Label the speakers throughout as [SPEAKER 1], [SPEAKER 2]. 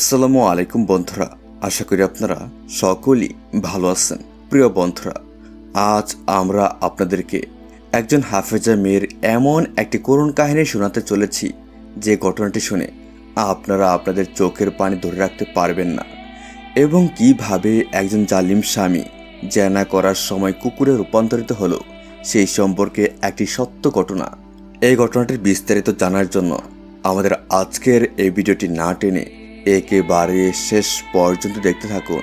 [SPEAKER 1] আসসালামু আলাইকুম বন্ধুরা, আশা করি আপনারা সকলেই ভালো আছেন। প্রিয় বন্ধুরা, আজ আমরা আপনাদেরকে একজন হাফেজা মেয়ের এমন একটি করুণ কাহিনী শোনাতে চলেছি, যে ঘটনাটি শুনে আপনারা আপনাদের চোখের পানি ধরে রাখতে পারবেন না, এবং কীভাবে একজন জালিম স্বামী জেনা করার সময় কুকুরে রূপান্তরিত হলো, সেই সম্পর্কে একটি সত্য ঘটনা। এই ঘটনাটির বিস্তারিত জানার জন্য আমাদের আজকের এই ভিডিওটি না টেনে একেবারে শেষ পর্যন্ত দেখতে থাকুন।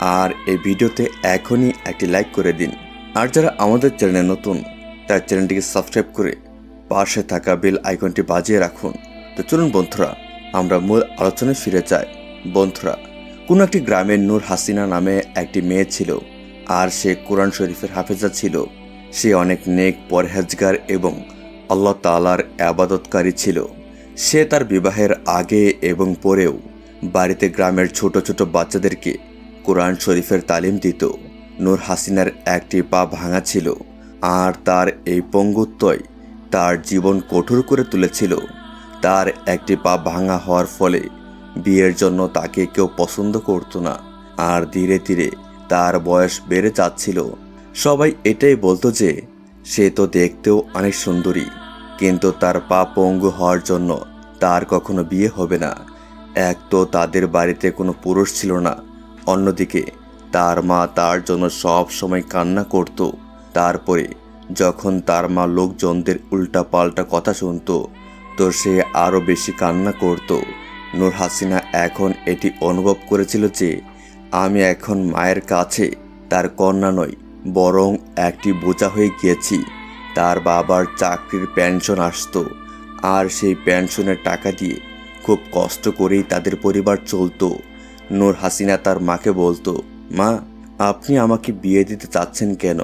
[SPEAKER 1] আর এই ভিডিওতে এখনই একটি লাইক করে দিন। আর যারা আমাদের চ্যানেলে নতুন, তার চ্যানেলটিকে সাবস্ক্রাইব করে পাশে থাকা বেল আইকনটি বাজিয়ে রাখুন। তো চলুন বন্ধুরা, আমরা মূল আলোচনায় ফিরে যাই। বন্ধুরা, কোনো একটি গ্রামের নূর হাসিনা নামে একটি মেয়ে ছিল, আর সে কোরআন শরীফের হাফেজা ছিল। সে অনেক নেক পরহেজগার এবং আল্লাহ তালার আবাদতকারী ছিল। সে তার বিবাহের আগে এবং পরেও বাড়িতে গ্রামের ছোট ছোট বাচ্চাদেরকে কোরআন শরীফের তালিম দিত। নূর হাসিনার একটি পা ভাঙা ছিল আর তার এই পঙ্গুত্বই তার জীবন কঠোর করে তুলেছিল। তার একটি পা ভাঙা হওয়ার ফলে বিয়ের জন্য তাকে কেউ পছন্দ করতো না আর ধীরে ধীরে তার বয়স বেড়ে যাচ্ছিল। সবাই এটাই বলতো যে সে তো দেখতেও অনেক সুন্দরী, কিন্তু তার পা পঙ্গু হওয়ার জন্য তার কখনো বিয়ে হবে না। এক তো তাদের বাড়িতে কোনো পুরুষ ছিল না। অন্যদিকে তার মা তার জন্য সব সময় কান্না করত। তারপরে যখন তার মা লোকজনদের উল্টা পাল্টা কথা শুনতো, তো সে আরও বেশি কান্না করত। নূর হাসিনা এখন এটি অনুভব করেছিল যে, আমি এখন মায়ের কাছে তার কন্যা নই, বরং একটি বোঝা হয়ে গিয়েছি। তার বাবার চাকরির পেনশন আসতো, আর সেই পেনশনের টাকা দিয়ে খুব কষ্ট করেই তাদের পরিবার চলতো। নূর হাসিনা তার মাকে বলতো, মা, আপনি আমাকে বিয়ে দিতে চাচ্ছেন কেন?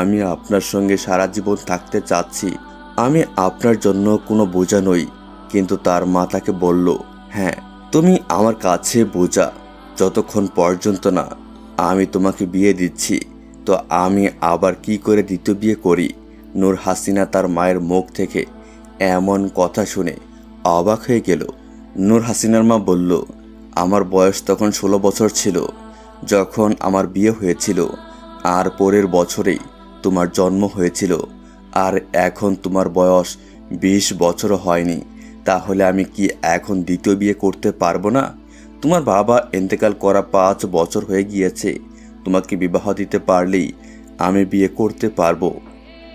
[SPEAKER 1] আমি আপনার সঙ্গে সারা জীবন থাকতে চাচ্ছি। আমি আপনার জন্য কোনো বোঝা নই। কিন্তু তার মা তাকে বলল হ্যাঁ তুমি আমার কাছে বোঝা, যতক্ষণ পর্যন্ত না আমি তোমাকে বিয়ে দিচ্ছি, তো আমি আবার কি করে দ্বিতীয় বিয়ে করি? নূর হাসিনা তার মায়ের মুখ থেকে এমন কথা শুনে অবাক হয়ে গেল। নূর হাসিনার মা বলল, আমার বয়স তখন ষোলো বছর ছিল, যখন আমার বিয়ে হয়েছিল। আর পরের বছরেই তোমার জন্ম হয়েছিল। আর এখন তোমার বয়স বিশ বছর হয়নি। তাহলে আমি কি এখন দ্বিতীয় বিয়ে করতে পারব না? তোমার বাবা এতেকাল করা পাঁচ বছর হয়ে গিয়েছে। তোমাকে বিবাহ দিতে পারলেই আমি বিয়ে করতে পারব।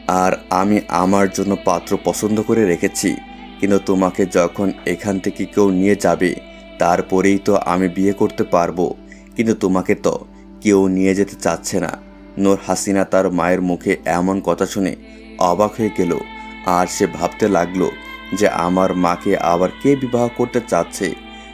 [SPEAKER 1] আর আমি আমার জন্য পাত্র পছন্দ করে রেখেছি। কিন্তু তোমাকে যখন এখান থেকে কেউ নিয়ে যাবে, তারপরেই তো আমি বিয়ে করতে পারব। কিন্তু তোমাকে তো কেউ নিয়ে যেতে চাচ্ছে না। নূর হাসিনা তার মায়ের মুখে এমন কথা শুনে অবাক হয়ে গেল। আর সে ভাবতে লাগল যে আমার মাকে আবার কে বিবাহ করতে চাচ্ছে?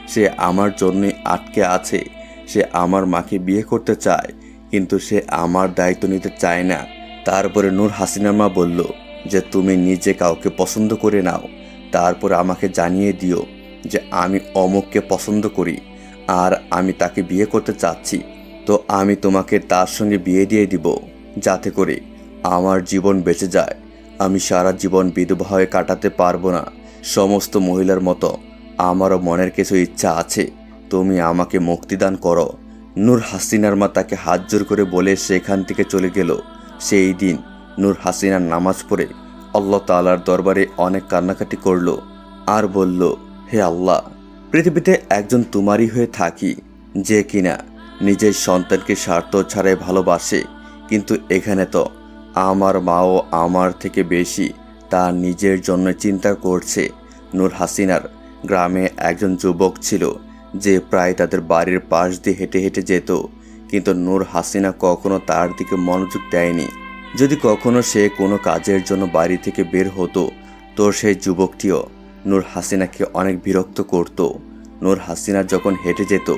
[SPEAKER 1] সে আমার জন্যই আটকে আছে। সে আমার মাকে বিয়ে করতে চায়, কিন্তু সে আমার দায়িত্ব নিতে চায় না। তারপরে নূর হাসিনার মা বলল যে, তুমি নিজে কাউকে পছন্দ করে নাও। তারপর আমাকে জানিয়ে দিও যে আমি অমুককে পছন্দ করি আর আমি তাকে বিয়ে করতে চাচ্ছি। তো আমি তোমাকে তার সঙ্গে বিয়ে দিয়ে দিব, যাতে করে আমার জীবন বেঁচে যায়। আমি সারা জীবন বিধবা হয়ে কাটাতে পারব না। সমস্ত মহিলার মতো আমারও মনের কিছু ইচ্ছা আছে। তুমি আমাকে মুক্তিদান করো। নূর হাসিনার মা তাকে হাত জোর করে বলে সেখান থেকে চলে গেল। সেই দিন নূর হাসিনার নামাজ পড়ে আল্লাহ তালার দরবারে অনেক কান্নাকাটি করল আর বলল, হে আল্লাহ, পৃথিবীতে একজন তোমারই হয়ে থাকি যে কিনা নিজের সন্তানকে স্বার্থ ছাড়াই ভালোবাসে। কিন্তু এখানে তো আমার মাও আমার থেকে বেশি তার নিজের জন্য চিন্তা করছে। নূর হাসিনার গ্রামে একজন যুবক ছিল যে প্রায় তাদের বাড়ির পাশ দিয়ে হেঁটে হেঁটে যেত। কিন্তু নূর হাসিনা কখনো তার দিকে মনোযোগ দেয়নি। যদি কখনো সে কোনো কাজের জন্য বাড়ি থেকে বের হতো, তো সেই যুবকটিও নূর হাসিনাকে অনেক বিরক্ত করত। নূর হাসিনা যখন হেঁটে যেত,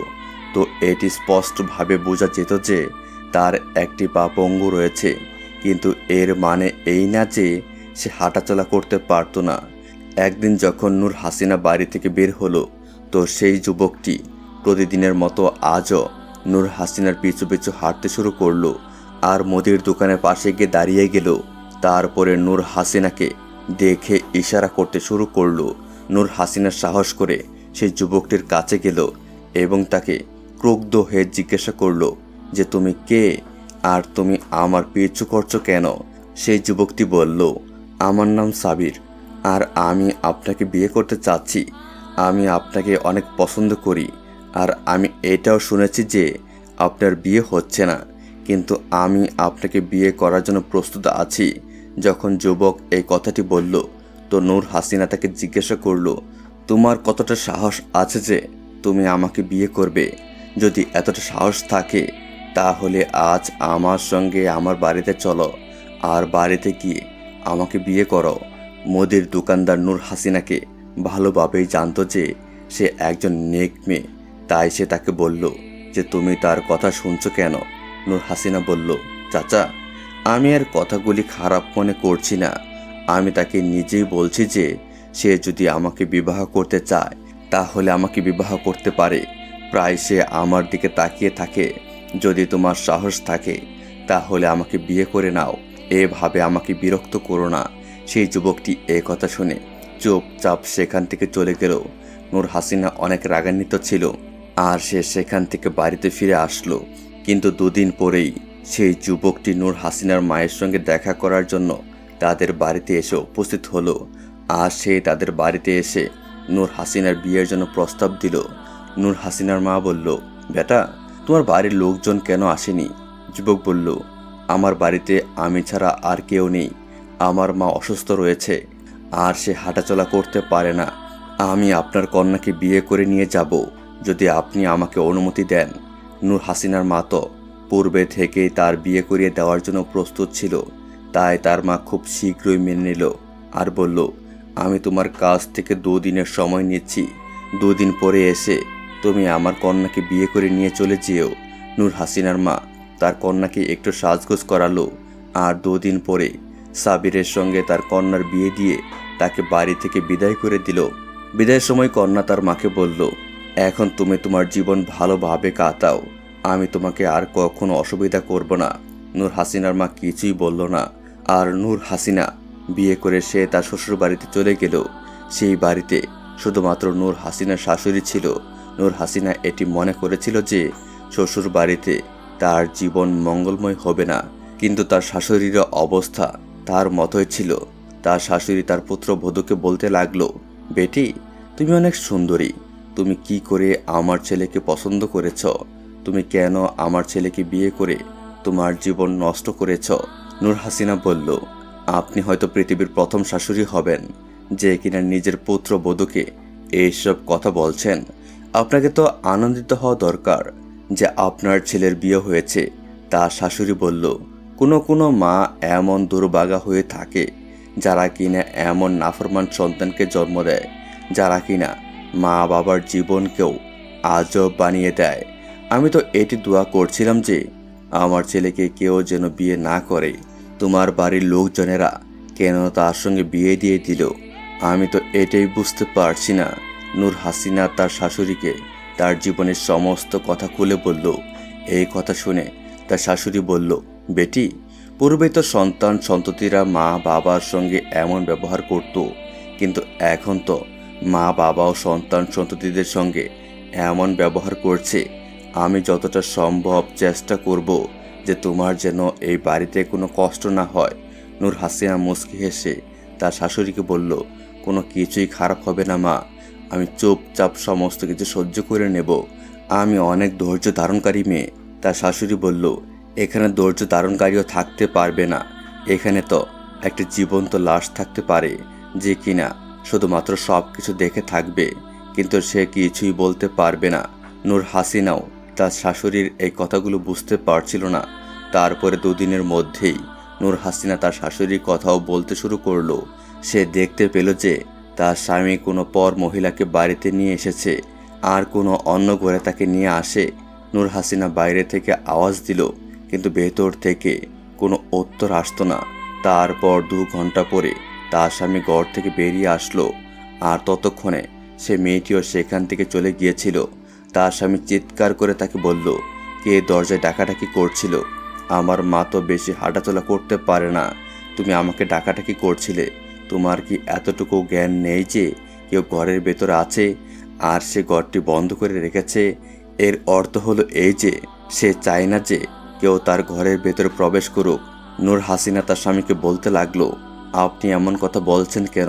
[SPEAKER 1] তো এটি স্পষ্টভাবে বোঝা যেত যে তার একটি পা পঙ্গু রয়েছে। কিন্তু এর মানে এই না যে সে হাঁটাচলা করতে পারতো না। একদিন যখন নূর হাসিনা বাড়ি থেকে বের হলো, তো সেই যুবকটি প্রতিদিনের মতো আজও নূর হাসিনার পিছু পিছু হাঁটতে শুরু করল। আর মুদির দোকানের পাশে গিয়ে দাঁড়িয়ে গেল। তারপরে নূর হাসিনাকে দেখে ইশারা করতে শুরু করল। নূর হাসিনা সাহস করে সেই যুবকটির কাছে গেল এবং তাকে ক্রুগ্ধ হয়ে জিজ্ঞাসা করল যে, তুমি কে? আর তুমি আমার পিছু করছ কেন? সেই যুবকটি বলল, আমার নাম সাবির। আর আমি আপনাকে বিয়ে করতে চাচ্ছি। আমি আপনাকে অনেক পছন্দ করি। আর আমি এটাও শুনেছি যে আপনার বিয়ে হচ্ছে না। কিন্তু আমি আপনাকে বিয়ে করার জন্য প্রস্তুত আছি। যখন যুবক এই কথাটি বলল, তো নূর হাসিনা তাকে জিজ্ঞাসা করল, তোমার কতটা সাহস আছে যে তুমি আমাকে বিয়ে করবে? যদি এতটা সাহস থাকে, তাহলে আজ আমার সঙ্গে আমার বাড়িতে চলো। আর বাড়িতে গিয়ে আমাকে বিয়ে করো। মোদির দোকানদার নূর হাসিনাকে ভালোভাবেই জানতো যে সে একজন নেক মেয়ে। তাই সে তাকে বলল যে, তুমি তার কথা শুনছো কেন? নূর হাসিনা বলল, চাচা, আমি আর কথাগুলি খারাপ মনে করছি না। আমি তাকে নিজেই বলছি যে, সে যদি আমাকে বিবাহ করতে চায়, তাহলে আমাকে বিবাহ করতে পারে। প্রায় সে আমার দিকে তাকিয়ে থাকে। যদি তোমার সাহস থাকে, তাহলে আমাকে বিয়ে করে নাও। এভাবে আমাকে বিরক্ত করো না। সেই যুবকটি এ কথা শুনে চুপচাপ সেখান থেকে চলে গেল। নূর হাসিনা অনেক রাগান্বিত ছিল। আর সে সেখান থেকে বাড়িতে ফিরে আসলো। কিন্তু দুদিন পরেই সেই যুবকটি নূর হাসিনার মায়ের সঙ্গে দেখা করার জন্য তাদের বাড়িতে এসে উপস্থিত হলো। আর সে তাদের বাড়িতে এসে নূর হাসিনার বিয়ের জন্য প্রস্তাব দিল। নূর হাসিনার মা বলল, বেটা, তোমার বাড়ির লোকজন কেন আসেনি? যুবক বলল, আমার বাড়িতে আমি ছাড়া আর কেউ নেই। আমার মা অসুস্থ রয়েছে। আর সে হাঁটাচলা করতে পারে না। আমি আপনার কন্যাকে বিয়ে করে নিয়ে যাব। যদি আপনি আমাকে অনুমতি দেন নূর হাসিনার মা তো। পূর্বে থেকেই তার বিয়ে করিয়ে দেওয়ার জন্য প্রস্তুত ছিল, তাই তার মা খুব শীঘ্রই মেনে নিল আর বলল, আমি তোমার কাছ থেকে দুদিনের সময় নিচ্ছি। দুদিন পরে এসে তুমি আমার কন্যাকে বিয়ে করে নিয়ে চলে যেও। নূর হাসিনার মা তার কন্যাকে একটু সাজগোজ করালো আর দুদিন পরে সাবিরের সঙ্গে তার কন্যার বিয়ে দিয়ে তাকে বাড়ি থেকে বিদায় করে দিল। বিদায়ের সময় কন্যা তার মাকে বলল এখন তুমি তোমার জীবন ভালোভাবে কাটাও। আমি তোমাকে আর কখনো অসুবিধা করব না। নূর হাসিনার মা কিছুই বলল না। আর নূর হাসিনা বিয়ে করে সে তার শ্বশুর বাড়িতে চলে গেল। সেই বাড়িতে শুধুমাত্র নূর হাসিনার শাশুড়ি ছিল। নূর হাসিনা এটি মনে করেছিল যে শ্বশুর বাড়িতে তার জীবন মঙ্গলময় হবে না। কিন্তু তার শাশুড়ির অবস্থা তার মতোই ছিল। তার শাশুড়ি তার পুত্র বধূকে বলতে লাগল, বেটি, তুমি অনেক সুন্দরী। তুমি কি করে আমার ছেলেকে পছন্দ করেছ? তুমি কেন আমার ছেলেকে বিয়ে করে তোমার জীবন নষ্ট করেছ? নূর হাসিনা বলল, আপনি হয়তো পৃথিবীর প্রথম শাশুড়ি হবেন, যে কিনা নিজের পুত্র বধূকে এইসব কথা বলছেন। আপনাকে তো আনন্দিত হওয়া দরকার যে আপনার ছেলের বিয়ে হয়েছে। তা শাশুড়ি বলল, কোনো কোনো মা এমন দুর্বাগা হয়ে থাকে যারা কিনা এমন নাফরমান সন্তানকে জন্ম দেয়, যারা কিনা মা বাবার জীবনকেও আজব বানিয়ে দেয়। আমি তো এটি দোয়া করছিলাম যে, আমার ছেলেকে কেউ যেন বিয়ে না করে। তোমার বাড়ির লোকজনেরা কেন তার সঙ্গে বিয়ে দিয়ে দিল? আমি তো এটাই বুঝতে পারছি না। নূর হাসিনা তার শাশুড়িকে তার জীবনের সমস্ত কথা খুলে বলল। এই কথা শুনে তার শাশুড়ি বলল, বেটি, পূর্বে তো সন্তান সন্ততিরা মা বাবার সঙ্গে এমন ব্যবহার করত, কিন্তু এখন তো মা, বাবা ও সন্তান সন্ততিদের সঙ্গে এমন ব্যবহার করছে, আমি যতটা সম্ভব চেষ্টা করব যে তোমার যেন এই বাড়িতে কোনো কষ্ট না হয়। নূর হাসিনা মুচকি হেসে তার শাশুড়িকে বলল, কোনো কিছুই খারাপ হবে না মা, আমি চুপচাপ সমস্ত কিছু সহ্য করে নেব। আমি অনেক ধৈর্য ধারণকারী মেয়ে। তার শাশুড়ি বলল, এখানে ধৈর্য ধারণকারীও থাকতে পারবে না। এখানে তো একটা জীবন্ত লাশ থাকতে পারে, যে কিনা শুধুমাত্র সব কিছু দেখে থাকবে, কিন্তু সে কিছুই বলতে পারবে না। নূর হাসিনাও তার শাশুড়ির এই কথাগুলো বুঝতে পারছিল না। তারপরে দুদিনের মধ্যেই নূর হাসিনা তার শাশুড়ির কথাও বলতে শুরু করল। সে দেখতে পেল যে তার স্বামী কোনো পর মহিলাকে বাড়িতে নিয়ে এসেছে। আর কোনো অন্য ঘরে তাকে নিয়ে আসে। নূর হাসিনা বাইরে থেকে আওয়াজ দিল, কিন্তু ভেতর থেকে কোনো উত্তর আসতো না। তারপর দু ঘণ্টা পরে তার স্বামী ঘর থেকে বেরিয়ে আসলো আর ততক্ষণে সে মেয়েটিও সেখান থেকে চলে গিয়েছিল। তার স্বামী চিৎকার করে তাকে বলল, কে দরজায় ডাকাডাকি করছিল? আমার মা তো বেশি হাঁটাচলা করতে পারে না। তুমি আমাকে ডাকাডাকি করছিলে। তোমার কি এতটুকু জ্ঞান নেই যে কেউ ঘরের ভেতরে আছে আর সে ঘরটি বন্ধ করে রেখেছে? এর অর্থ হলো এই যে, সে চায় না যে কেউ তার ঘরের ভেতরে প্রবেশ করুক। নূর হাসিনা তার স্বামীকে বলতে লাগল আপনি এমন কথা বলছেন কেন?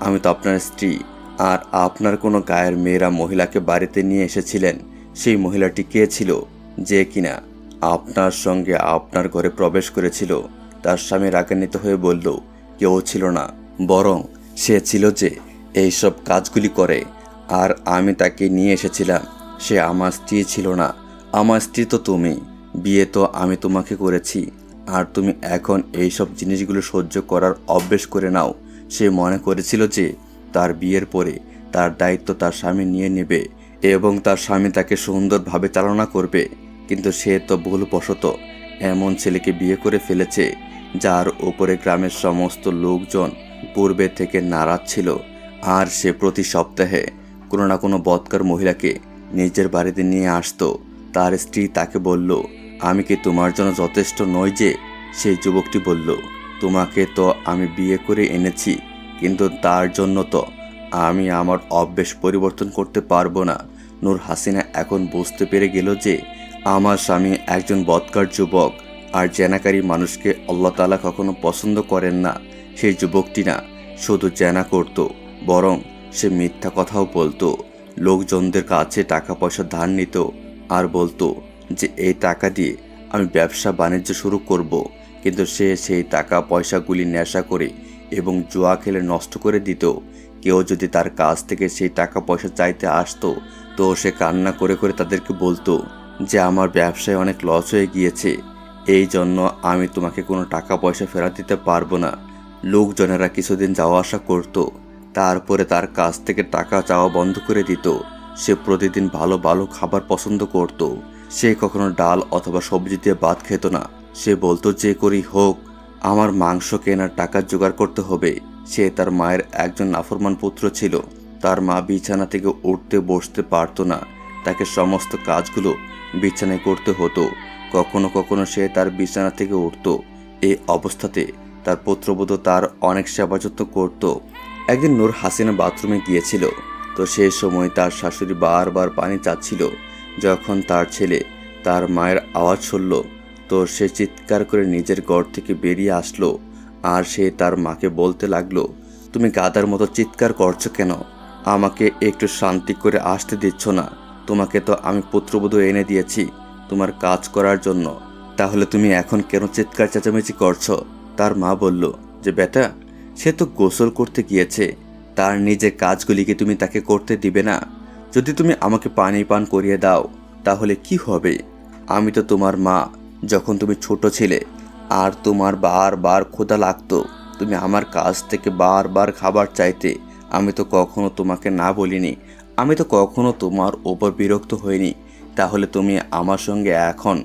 [SPEAKER 1] আমি তো আপনার স্ত্রী। আর আপনার কোনো গায়ের মেয়েরা মহিলাকে বাড়িতে নিয়ে এসেছিলেন, সেই মহিলাটি কে ছিল? যে কিনা? আপনার সঙ্গে আপনার ঘরে প্রবেশ করেছিল। তার স্বামী রাগান্বিত হয়ে বলল, কেউ ছিল না, বরং সে ছিল যে এইসব কাজগুলি করে। আর আমি তাকে নিয়ে এসেছিলাম, সে আমার স্ত্রী ছিল না। আমার স্ত্রী তো তুমি, বিয়ে তো আমি তোমাকে করেছি। আর তুমি এখন এইসব জিনিসগুলো সহ্য করার অভ্যেস করে নাও। সে মনে করেছিল যে তার বিয়ের পরে তার দায়িত্ব তার স্বামী নিয়ে নেবে এবং তার স্বামী তাকে সুন্দরভাবে চালনা করবে। কিন্তু সে তো ভুলবশত এমন ছেলেকে বিয়ে করে ফেলেছে, যার ওপরে গ্রামের সমস্ত লোকজন পূর্বে থেকে নারাজ ছিল। আর সে প্রতি সপ্তাহে কোনো না কোনো বৎকার মহিলাকে নিজের বাড়িতে নিয়ে আসতো। তার স্ত্রী তাকে বলল আমি কি তোমার জন্য যথেষ্ট নই যে, সেই যুবকটি বলল, তোমাকে তো আমি বিয়ে করে এনেছি, কিন্তু তার জন্য তো আমি আমার অভ্যেস পরিবর্তন করতে পারব না। নূর হাসিনা এখন বুঝতে পেরে গেল যে, আমার স্বামী একজন বৎকার যুবক, আর জেনাকারী মানুষকে আল্লাহ তালা কখনো পছন্দ করেন না। সেই যুবকটি না, শুধু জেনা করত, বরং সে মিথ্যা কথাও বলতো। লোকজনদের কাছে টাকা পয়সা ধার নিত, আর বলতো যে এই টাকা দিয়ে আমি ব্যবসা বাণিজ্য শুরু করব। কিন্তু সে সেই টাকা পয়সাগুলি নেশা করে এবং জুয়া খেলে নষ্ট করে দিত। কেউ যদি তার কাছ থেকে সেই টাকা পয়সা চাইতে আসতো, তো সে কান্না করে করে তাদেরকে বলতো যে, আমার ব্যবসায় অনেক লস হয়ে গিয়েছে। এই জন্য আমি তোমাকে কোনো টাকা পয়সা ফেরত দিতে পারব না। লোকজনেরা কিছুদিন যাওয়া আসা করতো। তারপরে তার কাছ থেকে টাকা চাওয়া বন্ধ করে দিত। সে প্রতিদিন ভালো ভালো খাবার পছন্দ করত। সে কখনো ডাল অথবা সবজি দিয়ে ভাত খেত না। সে বলতো, যে করি হোক, আমার মাংস কেনার টাকা জোগাড় করতে হবে। সে তার মায়ের একজন নাফরমান পুত্র ছিল। তার মা বিছানা থেকে উঠতে বসতে পারতো না। তাকে সমস্ত কাজগুলো বিছানায় করতে হতো। কখনো কখনো সে তার বিছানা থেকে উঠতো। এই অবস্থাতে তার পুত্রবধূ তার অনেক সেবা যত্ন করতো। একদিন নূর হাসিনা বাথরুমে গিয়েছিল। তো সেই সময় তার শাশুড়ি বারবার পানি চাচ্ছিল। যখন তার ছেলে তার মায়ের আওয়াজ শুনল, তো সে চিৎকার করে নিজের ঘর থেকে বেরিয়ে আসলো আর সে তার মাকে বলতে লাগল, তুমি গাদার মতো চিৎকার করছ কেন? আমাকে একটু শান্তি করে আসতে দিচ্ছ না। তোমাকে তো আমি পুত্রবধূ এনে দিয়েছি তোমার কাজ করার জন্য। তাহলে তুমি এখন কেন চিৎকার চেঁচামেচি করছ? তার মা বলল, যে বেটা, সে তো গোসল করতে গিয়েছে। তার নিজের কাজগুলিকে তুমি তাকে করতে দিবে না। যদি তুমি আমাকে পানি পান করিয়ে দাও, তাহলে কি হবে? আমি তো তোমার মা। যখন তুমি ছোট ছিলে আর তোমার বারবার ক্ষুধা লাগতো, তুমি আমার কাছ থেকে বারবার খাবার চাইতে, আমি তো কখনো তোমাকে না বলিনি। আমি তো কখনো তোমার ওপর বিরক্ত হইনি। তাহলে তুমি আমার সঙ্গে এখন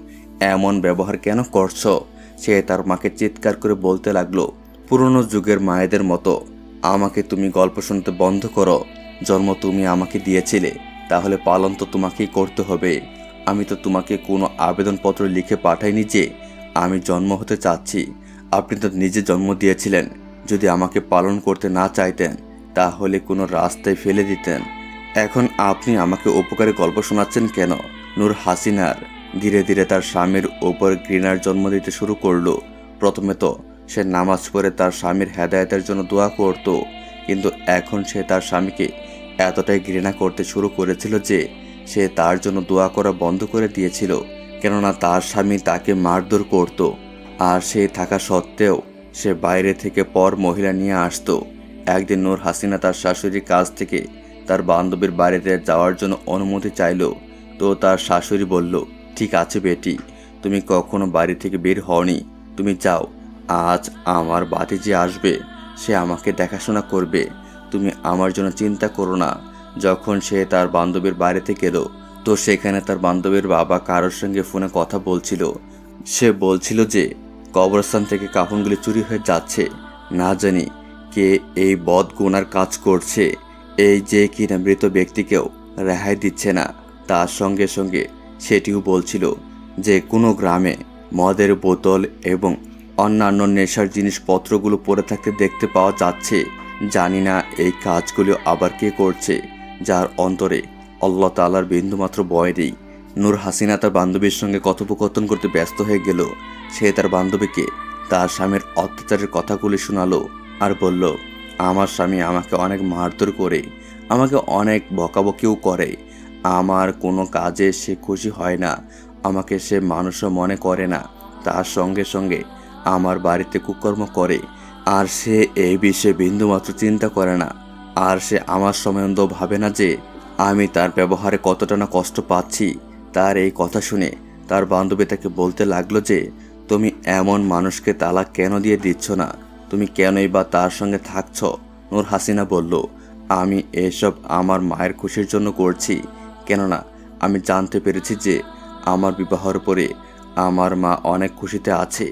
[SPEAKER 1] এমন ব্যবহার কেন করছ? সে তার মাকে চিৎকার করে বলতে লাগল, পুরনো যুগের মায়েদের মতো, আমাকে তুমি গল্প শুনতে বন্ধ করো। জন্ম তুমি আমাকে দিয়েছিলে, তাহলে পালন তো তোমাকেই করতে হবে। আমি তো তোমাকে কোনো আবেদনপত্র লিখে পাঠাইনি যে আমি জন্ম হতে চাচ্ছি। আপনি তো নিজে জন্ম দিয়েছিলেন। যদি আমাকে পালন করতে না চাইতেন, তাহলে কোনো রাস্তায় ফেলে দিতেন। এখন আপনি আমাকে উপকারে গল্প শোনাচ্ছেন কেন? নূর হাসিনার ধীরে ধীরে তার স্বামীর ওপর ঘৃণার জন্ম দিতে শুরু করল। প্রথমে তো সে নামাজ পড়ে তার স্বামীর হেদায়তের জন্য দোয়া করত, কিন্তু এখন সে তার স্বামীকে এতটাই ঘৃণা করতে শুরু করেছিল যে সে তার জন্য দোয়া করা বন্ধ করে দিয়েছিল, কেননা তার স্বামী তাকে মারধর করত, আর সে থাকা সত্ত্বেও সে বাইরে থেকে পর মহিলা নিয়ে আসতো। একদিন নূর হাসিনা তার শাশুড়ির কাছ থেকে তার বান্ধবীর বাড়িতে যাওয়ার জন্য অনুমতি চাইল। তো তার শাশুড়ি বলল, ঠিক আছে বেটি, তুমি কখনো বাড়ি থেকে বের হওনি, তুমি যাও, আজ আমার বাতি যে আসবে, সে আমাকে দেখাশোনা করবে। তুমি আমার জন্য চিন্তা করো না। যখন সে তার বান্ধবীর বাড়িতে গেল তো সেখানে তার বান্ধবীর বাবা কারোর সঙ্গে ফোনে কথা বলছিল। সে বলছিল যে, কবরস্থান থেকে কাফনগুলি চুরি হয়ে যাচ্ছে। না জানি কে এই বদ গুনার কাজ করছে। এই যে কিনা মৃত ব্যক্তিকেও রেহাই দিচ্ছে না। তার সঙ্গে সঙ্গে সেটিও বলছিল যে, কোনো গ্রামে মদের বোতল এবং অন্যান্য নেশার জিনিসপত্রগুলো পড়ে থাকতে দেখতে পাওয়া যাচ্ছে। জানি না এই কাজগুলো আবার কে করছে, যার অন্তরে আল্লাহ তালার বিন্দুমাত্র ভয় নেই। নূর হাসিনা তার বান্ধবীর সঙ্গে কথোপকথন করতে ব্যস্ত হয়ে গেল। সে তার বান্ধবীকে তার স্বামীর অত্যাচারের কথাগুলি শোনালো আর বলল, আমার স্বামী আমাকে অনেক মারধর করে, আমাকে অনেক বকাবকিও করে। আমার কোনো কাজে সে খুশি হয় না, আমাকে সে মানুষও মনে করে না। তার সঙ্গে সঙ্গে আমার বাড়িতে কুকর্ম করে আর সে এই বিষয়ে বিন্দুমাত্র চিন্তা করে না। আর সে আমার সম্বন্ধ ভাবে না যে আমি তার ব্যবহারে কতটা না কষ্ট পাচ্ছি। তার এই কথা শুনে তার বান্ধবী তাকে বলতে লাগল যে, তুমি এমন মানুষকে তালাক কেন দিয়ে দিচ্ছ না? তুমি কেনই বা তার সঙ্গে থাকছ? নূর হাসিনা বলল, আমি এসব আমার মায়ের খুশির জন্য করছি। কেননা আমি জানতে পেরেছি যে আমার বিবাহর পরে আমার মা অনেক খুশিতে আছে।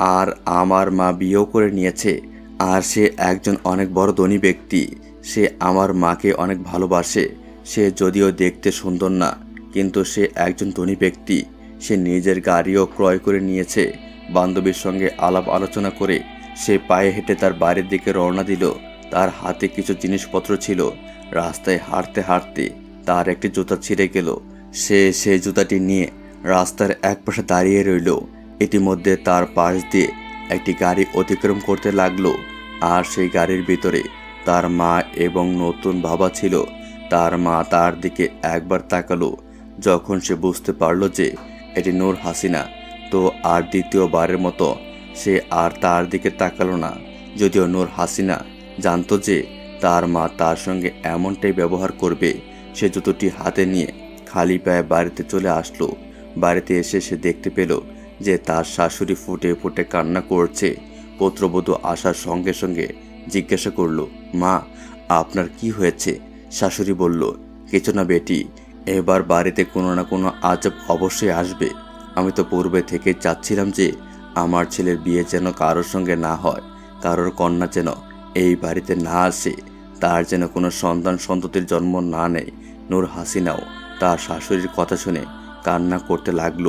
[SPEAKER 1] আর আমার মা বিয়েও করে নিয়েছে। আর সে একজন অনেক বড় ধনী ব্যক্তি। সে আমার মাকে অনেক ভালোবাসে। সে যদিও দেখতে সুন্দর না, কিন্তু সে একজন ধনী ব্যক্তি। সে নিজের গাড়িও ক্রয় করে নিয়েছে। বান্ধবীর সঙ্গে আলাপ আলোচনা করে সে পায়ে হেঁটে তার বাড়ির দিকে রওনা দিল। তার হাতে কিছু জিনিসপত্র ছিল। রাস্তায় হাঁটতে হাঁটতে তার একটি জুতা ছিঁড়ে গেল। সে সেই জুতাটি নিয়ে রাস্তার একপাশে দাঁড়িয়ে রইল। ইতিমধ্যে তার পাশ দিয়ে একটি গাড়ি অতিক্রম করতে লাগল আর সেই গাড়ির ভিতরে তার মা এবং নতুন বাবা ছিল। তার মা তার দিকে একবার তাকালো, যখন সে বুঝতে পারল যে এটি নূর হাসিনা। তো আর দ্বিতীয়বারের মতো সে আর তার দিকে তাকালো না, যদিও নূর হাসিনা জানতো যে তার মা তার সঙ্গে এমনটাই ব্যবহার করবে। সে জুতোটি হাতে নিয়ে খালি পায়ে বাড়িতে চলে আসলো। বাড়িতে এসে সে দেখতে পেল যে তার শাশুড়ি ফুটে ফুটে কান্না করছে। পুত্রবধূ আসার সঙ্গে সঙ্গে জিজ্ঞাসা করল, মা, আপনার কি হয়েছে? শাশুড়ি বলল, কিছু না বেটি, এবার বাড়িতে কোনো না কোনো আজব অবশ্যই আসবে। আমি তো পূর্বে থেকে চাচ্ছিলাম যে আমার ছেলের বিয়ে যেন কারোর সঙ্গে না হয়, কারোর কন্যা যেন এই বাড়িতে না আসে। তার যেন কোনো সন্তান সন্ততির জন্ম না নেয়। নূর হাসিনাও তার শাশুড়ির কথা শুনে কান্না করতে লাগল।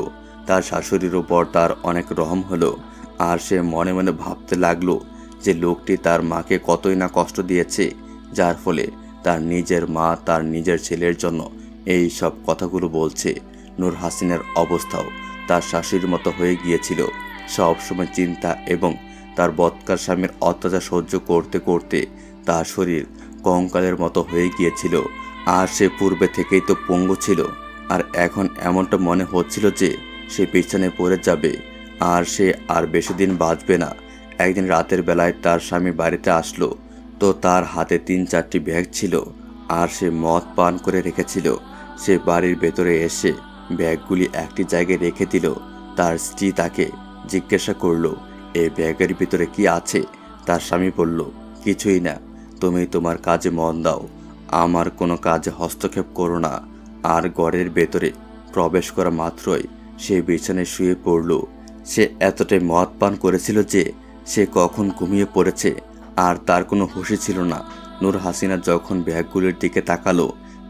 [SPEAKER 1] তার শাশুড়ির ওপর তার অনেক রহম হলো, আর সে মনে মনে ভাবতে লাগল যে লোকটি তার মাকে কতই না কষ্ট দিয়েছে, যার ফলে তার নিজের মা তার নিজের ছেলের জন্য এই সব কথাগুলো বলছে। নূর হাসিনের অবস্থাও তার শাশুড়ির মতো হয়ে গিয়েছিল। সব সময় চিন্তা এবং তার বৎকার স্বামীর অত্যাচার সহ্য করতে করতে তার শরীর কঙ্কালের মতো হয়ে গিয়েছিল, আর সে পূর্বে থেকেই তো পঙ্গু ছিল। আর এখন এমনটা মনে হচ্ছিল যে সে বিছানায় পড়ে যাবে, আর সে আর বেশি দিন বাঁচবে না। একদিন রাতের বেলায় তার স্বামী বাড়িতে আসলো, তো তার হাতে তিন চারটি ব্যাগ ছিল, আর সে মদ পান করে রেখেছিল। সে বাড়ির ভেতরে এসে ব্যাগগুলি একটি জায়গায় রেখে দিল। তার স্ত্রী তাকে জিজ্ঞাসা করল এই ব্যাগের ভিতরে কি আছে? তার স্বামী বলল, কিছুই না, তুমি তোমার কাজে মন দাও। আমার কোনো কাজে হস্তক্ষেপ করো না, আর ঘরের ভেতরে প্রবেশ করা মাত্রই সে বিছানায় শুয়ে পড়ল। সে এতটাই মদ পান করেছিল যে সে কখন ঘুমিয়ে পড়েছে, আর তার কোনো হুঁশি ছিল না। নূর হাসিনা যখন ব্যাগগুলির দিকে তাকালো,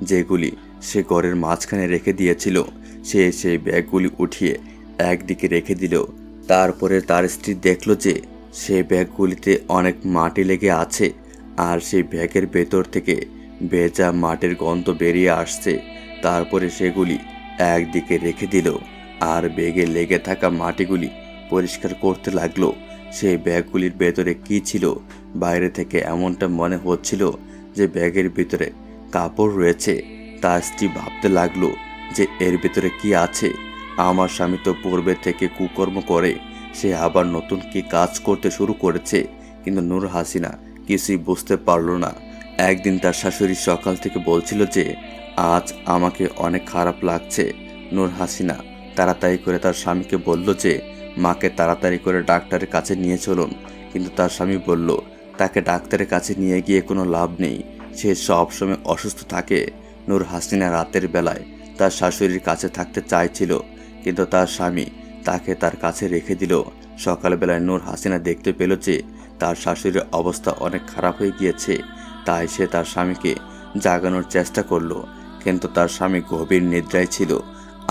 [SPEAKER 1] যেগুলি সে ঘরের মাঝখানে রেখে দিয়েছিল, সে সেই ব্যাগগুলি উঠিয়ে একদিকে রেখে দিল। তারপরে তার স্ত্রী দেখল যে সেই ব্যাগগুলিতে অনেক মাটি লেগে আছে, আর সেই ব্যাগের ভেতর থেকে ভেজা মাটির গন্ধ বেরিয়ে আসছে। তারপরে সেগুলি একদিকে রেখে দিল। আর ব্যাগে লেগে থাকা মাটিগুলি পরিষ্কার করতে লাগল। সেই ব্যাগগুলির ভেতরে কি ছিল, বাইরে থেকে এমনটা মনে হচ্ছিল যে ব্যাগের ভিতরে কাপড় রয়েছে। তার স্ত্রী ভাবতে লাগল যে এর ভিতরে কি আছে। আমার স্বামী তো পূর্বে থেকে কুকর্ম করে, সে আবার নতুন কি কাজ করতে শুরু করেছে। কিন্তু নূর হাসিনা কিছুই বুঝতে পারল না। একদিন তার শাশুড়ি সকাল থেকে বলছিল যে, আজ আমাকে অনেক খারাপ লাগছে নূর হাসিনা। তাড়াতাড়ি করে তার স্বামীকে বলল যে, মাকে তাড়াতাড়ি করে ডাক্তারের কাছে নিয়ে চলুন। কিন্তু তার স্বামী বলল, তাকে ডাক্তারের কাছে নিয়ে গিয়ে কোনো লাভ নেই। সে সবসময় অসুস্থ থাকে। নূর হাসিনা রাতের বেলায় তার শাশুড়ির কাছে থাকতে চাইছিল, কিন্তু তার স্বামী তাকে তার কাছে রেখে দিল। সকালবেলায় নূর হাসিনা দেখতে পেল যে, তার শাশুড়ির অবস্থা অনেক খারাপ হয়ে গিয়েছে। তাই সে তার স্বামীকে জাগানোর চেষ্টা করল, কিন্তু তার স্বামী গভীর নিদ্রায় ছিল।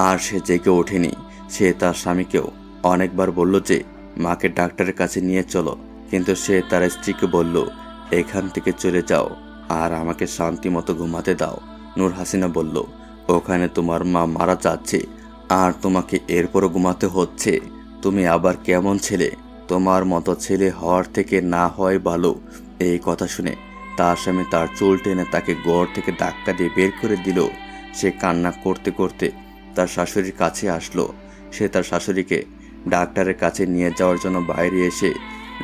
[SPEAKER 1] আর সে জেগে ওঠেনি। সে তার স্বামীকেও অনেকবার বলল যে, মাকে ডাক্তারের কাছে নিয়ে চলো। কিন্তু সে তার স্ত্রীকে বলল, এখান থেকে চলে যাও আর আমাকে শান্তি মতো ঘুমাতে দাও। নূর হাসিনা বলল, ওখানে তোমার মা মারা যাচ্ছে আর তোমাকে এরপরও ঘুমাতে হচ্ছে। তুমি আবার কেমন ছেলে? তোমার মতো ছেলে হওয়ার থেকে না হয় ভালো। এই কথা শুনে তার স্বামী তার চুল টেনে তাকে গড় থেকে ধাক্কা দিয়ে বের করে দিল। সে কান্না করতে করতে তার শাশুড়ির কাছে আসলো। সে তার শাশুড়িকে ডাক্তারের কাছে নিয়ে যাওয়ার জন্য বাইরে এসে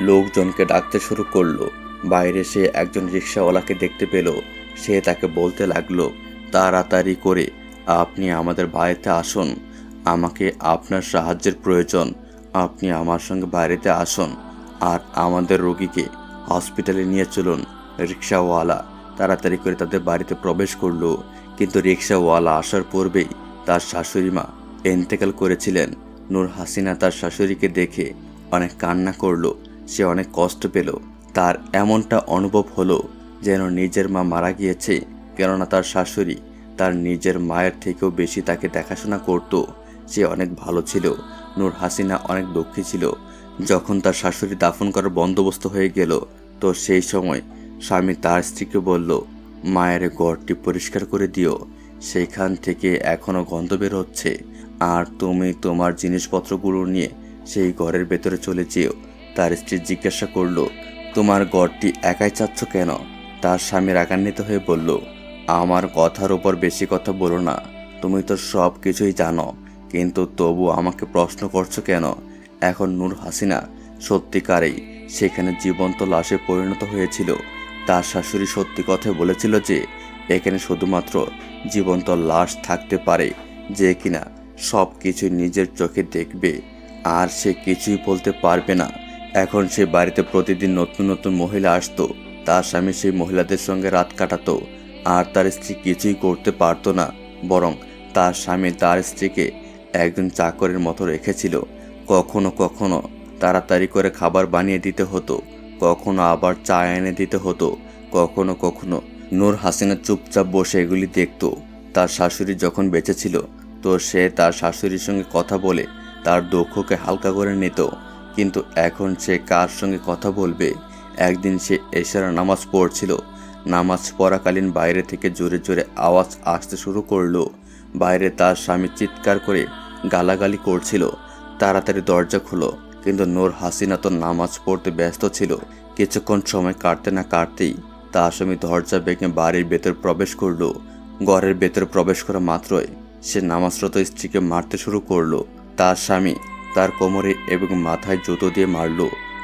[SPEAKER 1] লোকজনকে ডাকতে শুরু করল। বাইরে সে একজন রিক্সাওয়ালাকে দেখতে পেল। সে তাকে বলতে লাগল, তাড়াতাড়ি করে আপনি আমাদের বাড়িতে আসুন। আমাকে আপনার সাহায্যের প্রয়োজন। আপনি আমার সঙ্গে বাড়িতে আসুন আর আমাদের রোগীকে হসপিটালে নিয়ে চলুন। রিক্সাওয়ালা তাড়াতাড়ি করে তাদের বাড়িতে প্রবেশ করল। কিন্তু রিক্সাওয়ালা আসার পূর্বেই তার শাশুড়ি মা এন্তেকাল করেছিলেন। নূর হাসিনা তার শাশুড়িকে দেখে অনেক কান্না করল, সে অনেক কষ্ট পেল। তার এমনটা অনুভব হলো যেন নিজের মা মারা গিয়েছে, কেননা তার শাশুড়ি তার নিজের মায়ের থেকেও বেশি তাকে দেখাশোনা করত। সে অনেক ভালো ছিল, নূর হাসিনা অনেক দুঃখী ছিল। যখন তার শাশুড়ি দাফন করার বন্দোবস্ত হয়ে গেল, তো সেই সময় স্বামী তার স্ত্রীকে বলল, মায়ের ঘরটি পরিষ্কার করে দিও সেইখান থেকে এখনও গন্ধ বের হচ্ছে। আর তুমি তোমার জিনিসপত্রগুলো নিয়ে সেই ঘরের ভেতরে চলে যেও। তার স্ত্রী জিজ্ঞাসা করল, তোমার ঘরটি একাই চাচ্ছ কেন? তার স্বামী রাগান্বিত হয়ে বলল, আমার কথার উপর বেশি কথা বলো না। তুমি তো সব কিছুই জানো। কিন্তু তবু আমাকে প্রশ্ন করছ কেন? এখন নূর হাসিনা সত্যিকারেই সেখানে জীবন্ত লাশে পরিণত হয়েছিল। তার শাশুড়ি সত্যি কথা বলেছিল যে এখানে শুধুমাত্র জীবন্ত লাশ থাকতে পারে যে কিনা সব কিছু নিজের চোখে দেখবে, আর সে কিছুই বলতে পারবে না। এখন সে বাড়িতে প্রতিদিন নতুন নতুন মহিলা আসতো, তার স্বামী সেই মহিলাদের সঙ্গে রাত কাটাতো, আর তার স্ত্রী কিছুই করতে পারতো না, বরং তার স্বামী তার স্ত্রীকে একজন চাকরের মতো রেখেছিল। কখনো কখনো তাড়াতাড়ি করে খাবার বানিয়ে দিতে হতো, কখনো আবার চা এনে দিতে হতো, কখনো কখনো নূর হাসিনা চুপচাপ বসে এগুলি দেখত। তার শাশুড়ি যখন বেঁচে ছিল, তো সে তার শাশুড়ির সঙ্গে কথা বলে তার দুঃখকে হালকা করে নিত। কিন্তু এখন সে কার সঙ্গে কথা বলবে? একদিন সে এশারা নামাজ পড়ছিল। নামাজ পড়াকালীন বাইরে থেকে জোরে জোরে আওয়াজ আসতে শুরু করল। বাইরে তার স্বামী চিৎকার করে গালাগালি করছিল। তাড়াতাড়ি দরজা খুলো। কিন্তু নূর হাসিনা তো নামাজ পড়তে ব্যস্ত ছিল। কিছুক্ষণ সময় কাটতে না কাটতেই তার স্বামী দরজা ভেঙে বাড়ির ভেতর প্রবেশ করল। ঘরের ভেতর প্রবেশ করা মাত্রই সে নামাজরত স্ত্রীকে মারতে শুরু করল। তার স্বামী তার কোমরে এবং মাথায় জুতো দিয়ে মারল,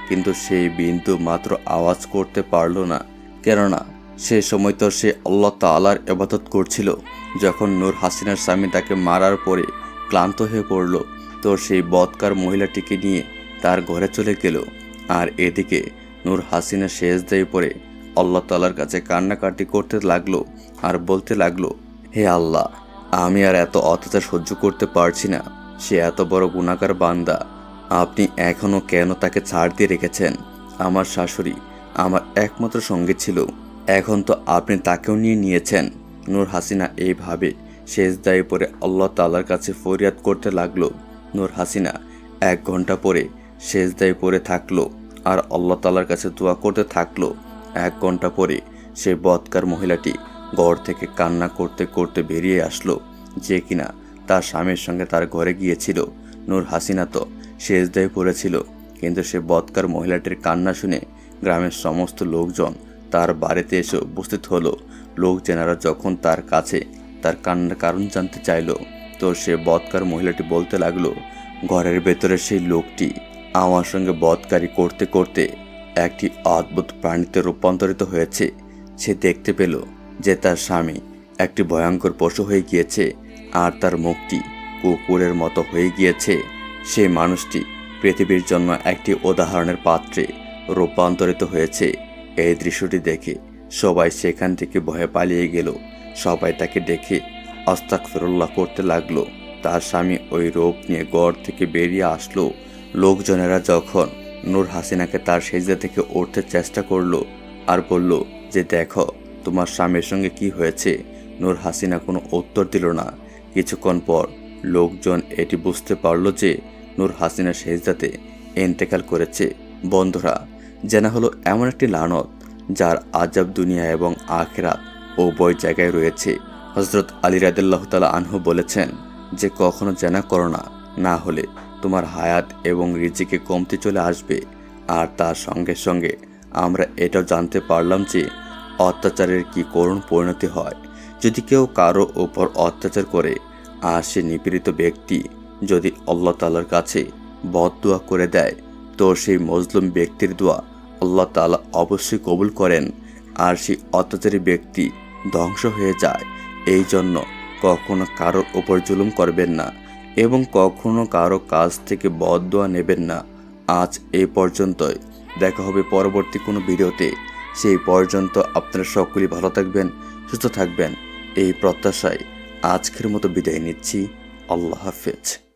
[SPEAKER 1] কিন্তু সেই বিন্দু মাত্র আওয়াজ করতে পারল না। কেননা সে সময় তো সে আল্লাহ তালার এবাদত করছিল। যখন নূর হাসিনার স্বামী তাকে মারার পরে ক্লান্ত হয়ে পড়ল, তো সেই বৎকার মহিলাটিকে নিয়ে তার ঘরে চলে গেল। আর এদিকে নূর হাসিনা শেষ দেয় পড়ে আল্লাহ তালার কাছে কান্নাকাটি করতে লাগল আর বলতে লাগল, হে আল্লাহ, আমি আর এত অত্যাচার সহ্য করতে পারছি না। সে এত বড় গুণাকার বান্দা। আপনি এখনও কেন তাকে ছাড় দিয়ে রেখেছেন? আমার শাশুড়ি আমার একমাত্র সঙ্গে ছিল। এখন তো আপনি তাকেও নিয়ে নিয়েছেন। নূর হাসিনা এইভাবে শেষ দায়ে পরে আল্লাহ তালার কাছে ফরিয়াদ করতে লাগল। নূর হাসিনা এক ঘণ্টা পরে শেষ দায়ে পরে থাকল আর আল্লাহ তালার কাছে দোয়া করতে থাকল। এক ঘণ্টা পরে সে বৎকার মহিলাটি ঘর থেকে কান্না করতে করতে বেরিয়ে আসলো। যে কিনা তার স্বামীর সঙ্গে তার ঘরে গিয়েছিল। নূর হাসিনা তো শেষ দায়ে পড়েছিল। কিন্তু সে বৎকার মহিলাটির কান্না শুনে গ্রামের সমস্ত লোকজন তার বাড়িতে এসে উপস্থিত হলো। লোকজনেরা যখন তার কাছে তার কান্নার কারণ জানতে চাইল, তো সে বৎকার মহিলাটি বলতে লাগল, ঘরের ভেতরে সেই লোকটি আমার সঙ্গে বৎকারি করতে করতে একটি অদ্ভুত প্রাণীতে রূপান্তরিত হয়েছে। সে দেখতে পেল যে তার স্বামী একটি ভয়ঙ্কর পশু হয়ে গিয়েছে আর তার মুখটি কুকুরের মতো হয়ে গিয়েছে। সেই মানুষটি পৃথিবীর জন্য একটি উদাহরণের পাত্রে রূপান্তরিত হয়েছে। এই দৃশ্যটি দেখে সবাই সেখান থেকে ভয়ে পালিয়ে গেল। সবাই তাকে দেখে অস্তাক ফেরুল্লাহ করতে লাগল। তার স্বামী ওই রোগ নিয়ে গড় থেকে বেরিয়ে আসলো। লোকজনেরা যখন নূর হাসিনাকে তার সেজদা থেকে উঠতে চেষ্টা করল আর বলল যে, দেখো, তোমার স্বামীর সঙ্গে কি হয়েছে? নূর হাসিনা কোনো উত্তর দিল না। কিছুক্ষণ পর লোকজন এটি বুঝতে পারল যে, নূর হাসিনা সেজদাতে এন্তেকাল করেছে। বন্ধুরা, জানা হলো এমন একটি লানত যার আজাব দুনিয়া এবং আখেরাত উভয় জায়গায় রয়েছে। হজরত আলী রাদিল্লাহ তালা আনহু বলেছেন যে, কখনো জেনা করো না না হলে তোমার হায়াত এবং রিজিকে কমতে চলে আসবে। আর তার সঙ্গে সঙ্গে আমরা এটাও জানতে পারলাম যে অত্যাচারের কি করুণ পরিণতি হয়। যদি কেউ কারও ওপর অত্যাচার করে আর সে নিপীড়িত ব্যক্তি যদি আল্লাহ তালার কাছে বদদোয়া করে দেয়, তো সেই মজলুম ব্যক্তির দোয়া আল্লাহ তালা অবশ্যই কবুল করেন। আর সেই অত্যাচারী ব্যক্তি ধ্বংস হয়ে যায়। এই জন্য কখনো কারোর ওপর জুলুম করবেন না। এবং কখনো কারও কাছ থেকে বদদোয়া নেবেন না। আজ এ পর্যন্তই। দেখা হবে পরবর্তী কোনো ভিডিওতে। সেই পর্যন্ত আপনারা সকলেই ভালো থাকবেন, সুস্থ থাকবেন। এই প্রত্যাশায় আজকের মতো বিদায় নিচ্ছি। আল্লাহ হাফেজ।